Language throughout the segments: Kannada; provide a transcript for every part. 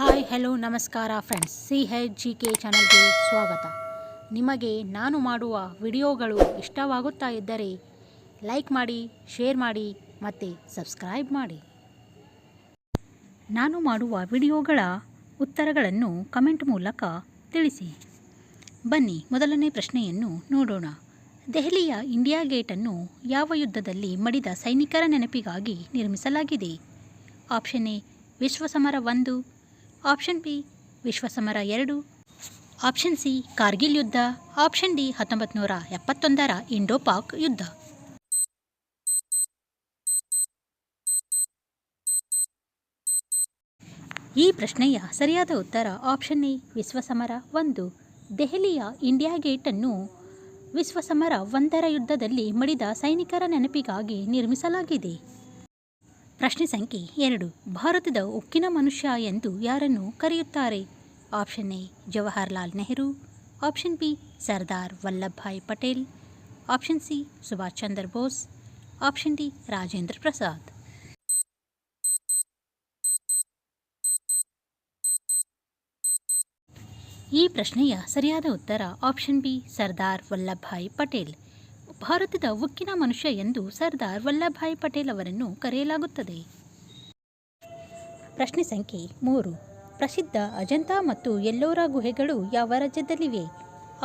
ಹಾಯ್ ಹೆಲೋ ನಮಸ್ಕಾರ friends C H G K ಚಾನಲ್ಗೆ ಸ್ವಾಗತ. ನಿಮಗೆ ನಾನು ಮಾಡುವ ವಿಡಿಯೋಗಳು ಇಷ್ಟವಾಗುತ್ತಾ ಇದ್ದರೆ ಲೈಕ್ ಮಾಡಿ ಶೇರ್ ಮಾಡಿ ಮತ್ತು ಸಬ್ಸ್ಕ್ರೈಬ್ ಮಾಡಿ. ನಾನು ಮಾಡುವ ವಿಡಿಯೋಗಳ ಉತ್ತರಗಳನ್ನು ಕಮೆಂಟ್ ಮೂಲಕ ತಿಳಿಸಿ. ಬನ್ನಿ, ಮೊದಲನೇ ಪ್ರಶ್ನೆಯನ್ನು ನೋಡೋಣ. ದೆಹಲಿಯ ಇಂಡಿಯಾ ಗೇಟನ್ನು ಯಾವ ಯುದ್ಧದಲ್ಲಿ ಮಡಿದ ಸೈನಿಕರ ನೆನಪಿಗಾಗಿ ನಿರ್ಮಿಸಲಾಗಿದೆ? ಆಪ್ಷನ್ ಎ ವಿಶ್ವಸಮರ ಒಂದು. ಆಪ್ಷನ್ ಬಿ ವಿಶ್ವಸಮರ ಎರಡು. ಆಪ್ಷನ್ ಸಿ ಕಾರ್ಗಿಲ್ ಯುದ್ಧ. ಆಪ್ಷನ್ ಡಿ ಹತ್ತೊಂಬತ್ತು ನೂರ ಎಪ್ಪತ್ತೊಂದರ ಇಂಡೋ ಪಾಕ್ ಯುದ್ಧ. ಈ ಪ್ರಶ್ನೆಯ ಸರಿಯಾದ ಉತ್ತರ ಆಪ್ಷನ್ ಎ ವಿಶ್ವಸಮರ ಒಂದು. ದೆಹಲಿಯ ಇಂಡಿಯಾ ಗೇಟನ್ನು ವಿಶ್ವಸಮರ ಒಂದರ ಯುದ್ಧದಲ್ಲಿ ಮಡಿದ ಸೈನಿಕರ ನೆನಪಿಗಾಗಿ ನಿರ್ಮಿಸಲಾಗಿದೆ. ಪ್ರಶ್ನೆ ಸಂಖ್ಯೆ ಎರಡು. ಭಾರತದ ಉಕ್ಕಿನ ಮನುಷ್ಯ ಎಂದು ಯಾರನ್ನು ಕರೆಯುತ್ತಾರೆ? Option A, Jawaharlal Nehru. Option B, Sardar Vallabhbhai Patel. Option C, Subhash Chandra Bose. Option D, Rajendra Prasad. ಈ ಪ್ರಶ್ನೆಯ ಸರಿಯಾದ ಉತ್ತರ ಆಪ್ಷನ್ ಬಿ, ಸರ್ದಾರ್ ವಲ್ಲಭಭಾಯ್ ಪಟೇಲ್. ಭಾರತದ ಉಕ್ಕಿನ ಮನುಷ್ಯ ಎಂದು ಸರ್ದಾರ್ ವಲ್ಲಭಭಾಯ್ ಪಟೇಲ್ ಅವರನ್ನು ಕರೆಯಲಾಗುತ್ತದೆ. ಪ್ರಶ್ನೆ ಸಂಖ್ಯೆ ಮೂರು. ಪ್ರಸಿದ್ಧ ಅಜಂತಾ ಮತ್ತು ಎಲ್ಲೋರಾ ಗುಹೆಗಳು ಯಾವ ರಾಜ್ಯದಲ್ಲಿವೆ?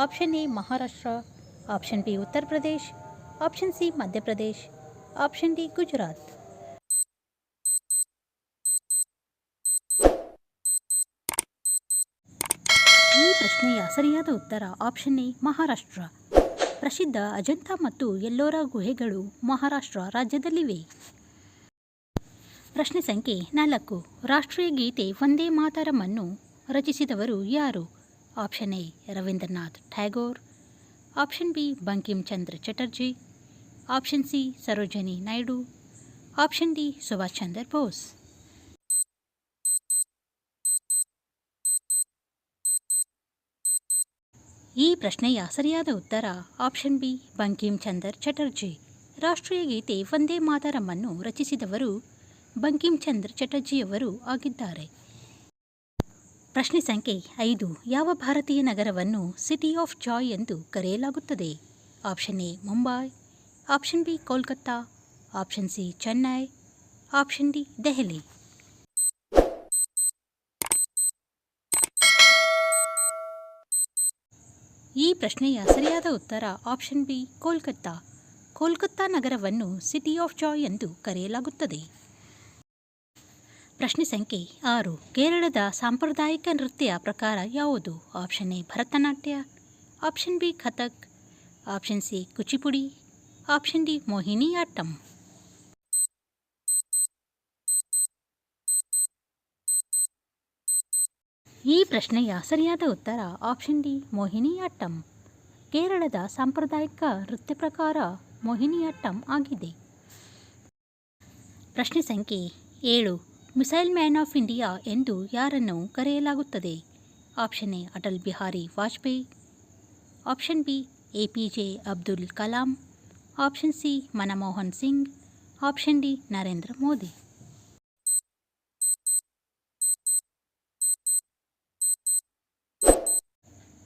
Option A Maharashtra, option B Uttar Pradesh, option C Madhya Pradesh option D Gujarat. ಈ ಪ್ರಶ್ನೆಯ ಸರಿಯಾದ ಉತ್ತರ ಆಪ್ಷನ್ ಎ ಮಹಾರಾಷ್ಟ್ರ. ಪ್ರಸಿದ್ಧ ಅಜಂತಾ ಮತ್ತು ಎಲ್ಲೋರಾ ಗುಹೆಗಳು ಮಹಾರಾಷ್ಟ್ರ ರಾಜ್ಯದಲ್ಲಿವೆ. ಪ್ರಶ್ನೆ ಸಂಖ್ಯೆ ನಾಲ್ಕು. ರಾಷ್ಟ್ರೀಯ ಗೀತೆ ವಂದೇ ಮಾತರಮನ್ನು ರಚಿಸಿದವರು ಯಾರು? Option A, Rabindranath Tagore. Option B, Bankim Chandra Chatterjee. Option C, Sarojini Naidu. Option D, Subhash Chandra Bose. ಈ ಪ್ರಶ್ನೆಯ ಸರಿಯಾದ ಉತ್ತರ ಆಪ್ಷನ್ ಬಿ ಬಂಕಿಮ್ ಚಂದರ್ ಚಟರ್ಜಿ. ರಾಷ್ಟ್ರೀಯ ಗೀತೆ ವಂದೇ ಮಾತರಮನ್ನು ರಚಿಸಿದವರು ಬಂಕಿಂ ಚಂದ್ರ ಚಟರ್ಜಿಯವರು ಆಗಿದ್ದಾರೆ. ಪ್ರಶ್ನೆ ಸಂಖ್ಯೆ ಐದು, ಯಾವ ಭಾರತೀಯ ನಗರವನ್ನು ಸಿಟಿ ಆಫ್ ಜಾಯ್ ಎಂದು ಕರೆಯಲಾಗುತ್ತದೆ? Option A, Mumbai. Option B, Kolkata. Option C, Chennai. Option D, Delhi. ಈ ಪ್ರಶ್ನೆಯ ಸರಿಯಾದ ಉತ್ತರ ಆಪ್ಷನ್ ಬಿ ಕೋಲ್ಕತ್ತಾ. ಕೋಲ್ಕತ್ತಾ ನಗರವನ್ನು ಸಿಟಿ ಆಫ್ ಜಾಯ್ ಎಂದು ಕರೆಯಲಾಗುತ್ತದೆ. ಪ್ರಶ್ನೆ ಸಂಖ್ಯೆ ಆರು. ಕೇರಳದ ಸಾಂಪ್ರದಾಯಿಕ ನೃತ್ಯ ಪ್ರಕಾರ ಯಾವುದು? Option A Bharatanatyam. Option B Kathak. Option C Kuchipudi. Option D Mohiniyattam. ಈ ಪ್ರಶ್ನೆಯ ಸರಿಯಾದ ಉತ್ತರ ಆಪ್ಷನ್ ಡಿ ಮೋಹಿನಿಯಾಟ್ಟಂ ಕೇರಳದ ಸಾಂಪ್ರದಾಯಿಕ ನೃತ್ಯ ಪ್ರಕಾರ ಮೋಹಿನಿಯಾಟ್ಟಂ ಆಗಿದೆ. ಪ್ರಶ್ನೆ ಸಂಖ್ಯೆ ಏಳು, ಮಿಸೈಲ್ ಮ್ಯಾನ್ ಆಫ್ ಇಂಡಿಯಾ ಎಂದು ಯಾರನ್ನು ಕರೆಯಲಾಗುತ್ತದೆ? Option A, Atal Bihari Vajpayee. Option B, A P J Abdul Kalam. Option C, Manmohan Singh. Option D, Narendra Modi.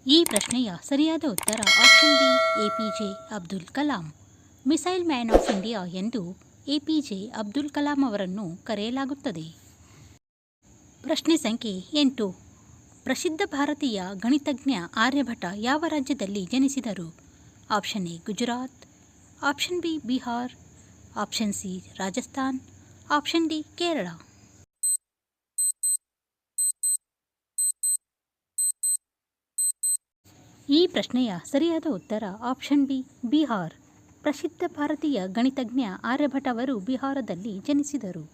ಈ ಪ್ರಶ್ನೆಯ ಸರಿಯಾದ ಉತ್ತರ option B APJ Abdul Kalam missile man of India ಎಂದು ಎಪಿಜೆ ಅಬ್ದುಲ್ ಕಲಾಂ ಅವರನ್ನು ಕರೆಯಲಾಗುತ್ತದೆ. ಪ್ರಶ್ನೆ ಸಂಖ್ಯೆ ಎಂಟು. ಪ್ರಸಿದ್ಧ ಭಾರತೀಯ ಗಣಿತಜ್ಞ ಆರ್ಯಭಟ ಯಾವ ರಾಜ್ಯದಲ್ಲಿ ಜನಿಸಿದರು? Option A Gujarat option B Bihar option C Rajasthan option D Kerala ಈ ಪ್ರಶ್ನೆಯ ಸರಿಯಾದ ಉತ್ತರ ಆಪ್ಷನ್ ಬಿ ಬಿಹಾರ್. ಪ್ರಸಿದ್ಧ ಭಾರತೀಯ ಗಣಿತಜ್ಞ ಆರ್ಯಭಟ್ ಅವರು ಬಿಹಾರದಲ್ಲಿ ಜನಿಸಿದರು.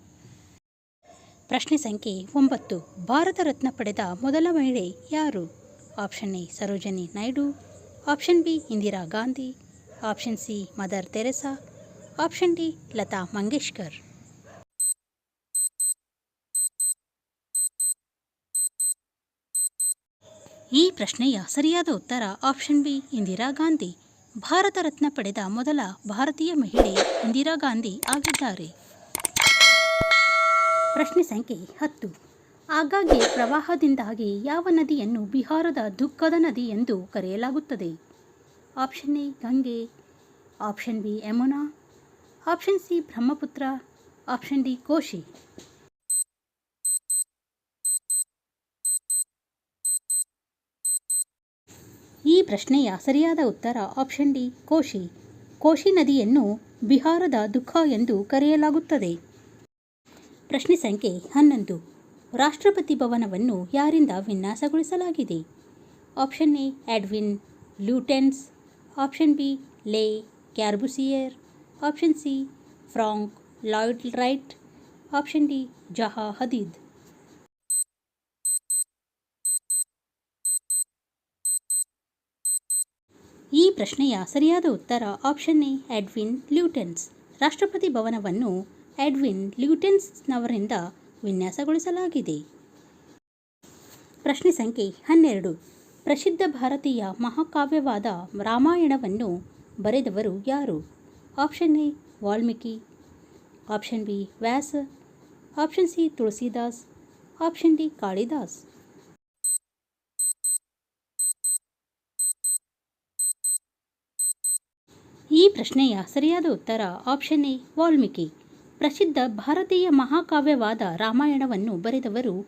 ಪ್ರಶ್ನೆ ಸಂಖ್ಯೆ ಒಂಬತ್ತು. ಭಾರತ ರತ್ನ ಪಡೆದ ಮೊದಲ ಮಹಿಳೆ ಯಾರು? Option A Sarojini Naidu. Option B Indira Gandhi. Option C Mother Teresa. Option D Lata Mangeshkar. ಈ ಪ್ರಶ್ನೆಯ ಸರಿಯಾದ ಉತ್ತರ ಆಪ್ಷನ್ ಬಿ ಇಂದಿರಾ ಗಾಂಧಿ. ಭಾರತ ರತ್ನ ಪಡೆದ ಮೊದಲ ಭಾರತೀಯ ಮಹಿಳೆ ಇಂದಿರಾ ಗಾಂಧಿ ಆಗಿದ್ದಾರೆ. ಪ್ರಶ್ನೆ ಸಂಖ್ಯೆ ಹತ್ತು. ಆಗಾಗ್ಗೆ ಪ್ರವಾಹದಿಂದಾಗಿ ಯಾವ ನದಿಯನ್ನು ಬಿಹಾರದ ದುಃಖದ ನದಿ ಎಂದು ಕರೆಯಲಾಗುತ್ತದೆ? Option A Ganga. Option B Yamuna. Option C Brahmaputra. Option D Kosi. ಈ ಪ್ರಶ್ನೆಯ ಸರಿಯಾದ ಉತ್ತರ ಆಪ್ಷನ್ ಡಿ ಕೋಶಿ. ಕೋಶಿ ನದಿಯನ್ನು ಬಿಹಾರದ ದುಃಖ ಎಂದು ಕರೆಯಲಾಗುತ್ತದೆ. ಪ್ರಶ್ನೆ ಸಂಖ್ಯೆ ಹನ್ನೊಂದು. ರಾಷ್ಟ್ರಪತಿ ಭವನವನ್ನು ಯಾರಿಂದ ವಿನ್ಯಾಸಗೊಳಿಸಲಾಗಿದೆ? Option A Edwin Lutyens option B Le Corbusier option C Frank Lloyd Wright option D Zaha Hadid ಈ ಪ್ರಶ್ನೆಯ ಸರಿಯಾದ ಉತ್ತರ ಆಪ್ಷನ್ ಎ, ಎಡ್ವಿನ್ ಲ್ಯೂಟೆನ್ಸ್. ರಾಷ್ಟ್ರಪತಿ ಭವನವನ್ನು ಎಡ್ವಿನ್ ಲ್ಯೂಟೆನ್ಸ್ನವರಿಂದ ವಿನ್ಯಾಸಗೊಳಿಸಲಾಗಿದೆ. ಪ್ರಶ್ನೆ ಸಂಖ್ಯೆ ಹನ್ನೆರಡು. ಪ್ರಸಿದ್ಧ ಭಾರತೀಯ ಮಹಾಕಾವ್ಯವಾದ ರಾಮಾಯಣವನ್ನು ಬರೆದವರು ಯಾರು? Option A, Valmiki. Option B, Vyasa. Option C, Tulsidas. Option D, Kalidas. ಈ ಪ್ರಶ್ನೆಯ ಸರಿಯಾದ ಉತ್ತರ ಆಪ್ಷನ್ ಎ, ವಾಲ್ಮೀಕಿ. ಪ್ರಸಿದ್ಧ ಭಾರತೀಯ ಮಹಾಕಾವ್ಯವಾದ ರಾಮಾಯಣವನ್ನು ಬರೆದವರು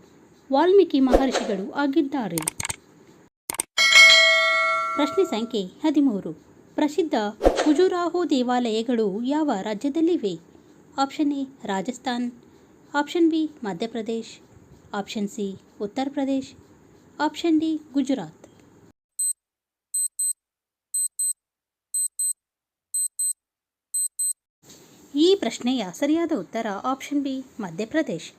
ವಾಲ್ಮೀಕಿ ಮಹರ್ಷಿಗಳು ಆಗಿದ್ದಾರೆ. ಪ್ರಶ್ನೆ ಸಂಖ್ಯೆ ಹದಿಮೂರು. ಪ್ರಸಿದ್ಧ ಖುಜುರಾಹೋ ದೇವಾಲಯಗಳು ಯಾವ ರಾಜ್ಯದಲ್ಲಿವೆ? Option A, Rajasthan. Option B, Madhya Pradesh. Option C Uttar Pradesh option D, Gujarat ಈ ಪ್ರಶ್ನೆಯ ಸರಿಯಾದ ಉತ್ತರ ಆಪ್ಷನ್ ಬಿ ಮಧ್ಯಪ್ರದೇಶ್.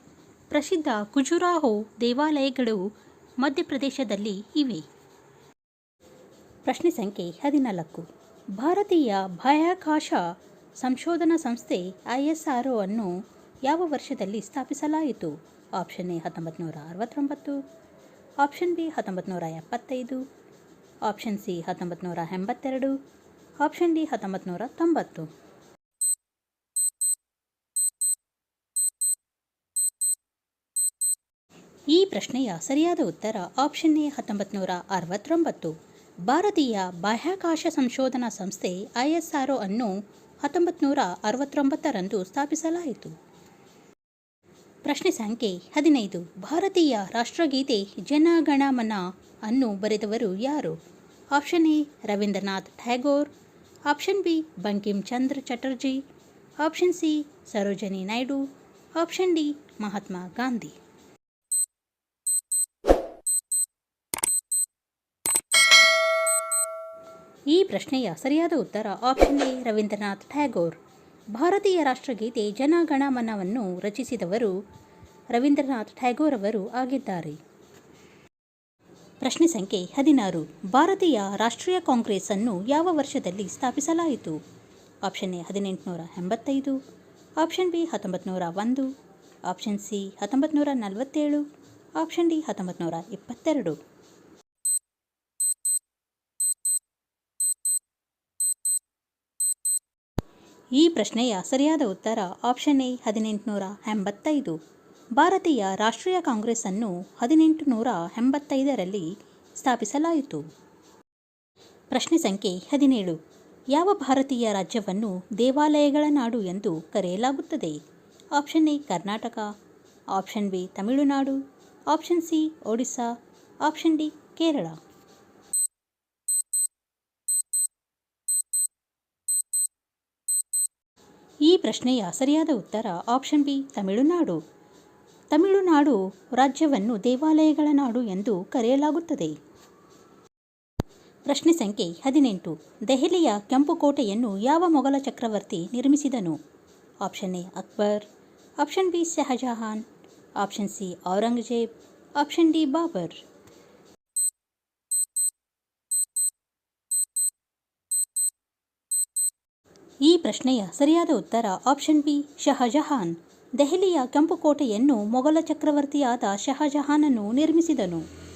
ಪ್ರಸಿದ್ಧ ಖುಜುರಾಹೋ ದೇವಾಲಯಗಳು ಮಧ್ಯಪ್ರದೇಶದಲ್ಲಿ ಇವೆ. ಪ್ರಶ್ನೆ ಸಂಖ್ಯೆ ಹದಿನಾಲ್ಕು. ಭಾರತೀಯ ಬಾಹ್ಯಾಕಾಶ ಸಂಶೋಧನಾ ಸಂಸ್ಥೆ ಐ ಎಸ್ ಆರ್ ಅನ್ನು ಯಾವ ವರ್ಷದಲ್ಲಿ ಸ್ಥಾಪಿಸಲಾಯಿತು? ಆಪ್ಷನ್ ಎ ಹತ್ತೊಂಬತ್ತು ನೂರ ಅರವತ್ತೊಂಬತ್ತು ಆಪ್ಷನ್ ಬಿ ಹತ್ತೊಂಬತ್ತು ನೂರ ಎಪ್ಪತ್ತೈದು ಆಪ್ಷನ್ ಸಿ ಹತ್ತೊಂಬತ್ತು ನೂರ ಎಂಬತ್ತೆರಡು ಆಪ್ಷನ್ ಡಿ ಹತ್ತೊಂಬತ್ತು ನೂರ ತೊಂಬತ್ತು ಈ ಪ್ರಶ್ನೆಯ ಸರಿಯಾದ ಉತ್ತರ ಆಪ್ಷನ್ ಎ ಹತ್ತೊಂಬತ್ತು ಅರವತ್ತೊಂಬತ್ತು. ಭಾರತೀಯ ಬಾಹ್ಯಾಕಾಶ ಸಂಶೋಧನಾ ಸಂಸ್ಥೆ ಐ ಅನ್ನು ಹತ್ತೊಂಬತ್ತು ನೂರ ಅರವತ್ತೊಂಬತ್ತರಂದು ಸ್ಥಾಪಿಸಲಾಯಿತು. ಪ್ರಶ್ನೆ ಸಂಖ್ಯೆ ಹದಿನೈದು. ಭಾರತೀಯ ರಾಷ್ಟ್ರಗೀತೆ ಜನಗಣಮನ ಅನ್ನು ಬರೆದವರು ಯಾರು? Option A Rabindranath Tagore. Option B Bankim Chandra Chatterjee. Option C Sarojini Naidu. Option D Mahatma Gandhi. ಈ ಪ್ರಶ್ನೆಯ ಸರಿಯಾದ ಉತ್ತರ ಆಪ್ಷನ್ ಎ, ರವೀಂದ್ರನಾಥ್ ಟ್ಯಾಗೋರ್. ಭಾರತೀಯ ರಾಷ್ಟ್ರಗೀತೆ ಜನಗಣಮನವನ್ನು ರಚಿಸಿದವರು ರವೀಂದ್ರನಾಥ್ ಟ್ಯಾಗೋರ್ ಅವರು ಆಗಿದ್ದಾರೆ. ಪ್ರಶ್ನೆ ಸಂಖ್ಯೆ ಹದಿನಾರು. ಭಾರತೀಯ ರಾಷ್ಟ್ರೀಯ ಕಾಂಗ್ರೆಸ್ ಅನ್ನು ಯಾವ ವರ್ಷದಲ್ಲಿ ಸ್ಥಾಪಿಸಲಾಯಿತು? ಆಪ್ಷನ್ ಎ, ಹದಿನೆಂಟುನೂರ ಎಂಬತ್ತೈದು. ಆಪ್ಷನ್ ಬಿ ಹತ್ತೊಂಬತ್ತು ನೂರ ಒಂದು. ಆಪ್ಷನ್ ಸಿ ಹತ್ತೊಂಬತ್ತು ನೂರ ನಲವತ್ತೇಳು. ಆಪ್ಷನ್ ಡಿ ಹತ್ತೊಂಬತ್ತು ನೂರ ಇಪ್ಪತ್ತೆರಡು. ಈ ಪ್ರಶ್ನೆಯ ಸರಿಯಾದ ಉತ್ತರ ಆಪ್ಷನ್ ಎ ಹದಿನೆಂಟುನೂರ ಎಂಬತ್ತೈದು. ಭಾರತೀಯ ರಾಷ್ಟ್ರೀಯ ಕಾಂಗ್ರೆಸ್ಸನ್ನು ಹದಿನೆಂಟು ನೂರ ಎಂಬತ್ತೈದರಲ್ಲಿ ಸ್ಥಾಪಿಸಲಾಯಿತು. ಪ್ರಶ್ನೆ ಸಂಖ್ಯೆ ಹದಿನೇಳು. ಯಾವ ಭಾರತೀಯ ರಾಜ್ಯವನ್ನು ದೇವಾಲಯಗಳ ನಾಡು ಎಂದು ಕರೆಯಲಾಗುತ್ತದೆ? Option A Karnataka option B Tamil Nadu option C Odisha option D Kerala. ಈ ಪ್ರಶ್ನೆಯ ಸರಿಯಾದ ಉತ್ತರ ಆಪ್ಷನ್ ಬಿ ತಮಿಳುನಾಡು. ತಮಿಳುನಾಡು ರಾಜ್ಯವನ್ನು ದೇವಾಲಯಗಳ ನಾಡು ಎಂದು ಕರೆಯಲಾಗುತ್ತದೆ. ಪ್ರಶ್ನೆ ಸಂಖ್ಯೆ ಹದಿನೆಂಟು. ದೆಹಲಿಯ ಕೆಂಪು ಕೋಟೆಯನ್ನು ಯಾವ ಮೊಘಲ ಚಕ್ರವರ್ತಿ ನಿರ್ಮಿಸಿದನು? Option A, Akbar. Option B Shah Jahan. Option C Aurangzeb. Option D Babur ಈ ಪ್ರಶ್ನೆಯ ಸರಿಯಾದ ಉತ್ತರ ಆಪ್ಷನ್ ಬಿ ಶಹಜಹಾನ್. ದೆಹಲಿಯ ಕೆಂಪು ಕೋಟೆಯನ್ನು ಮೊಘಲ ಚಕ್ರವರ್ತಿಯಾದ ಶಹಜಹಾನನು ನಿರ್ಮಿಸಿದನು.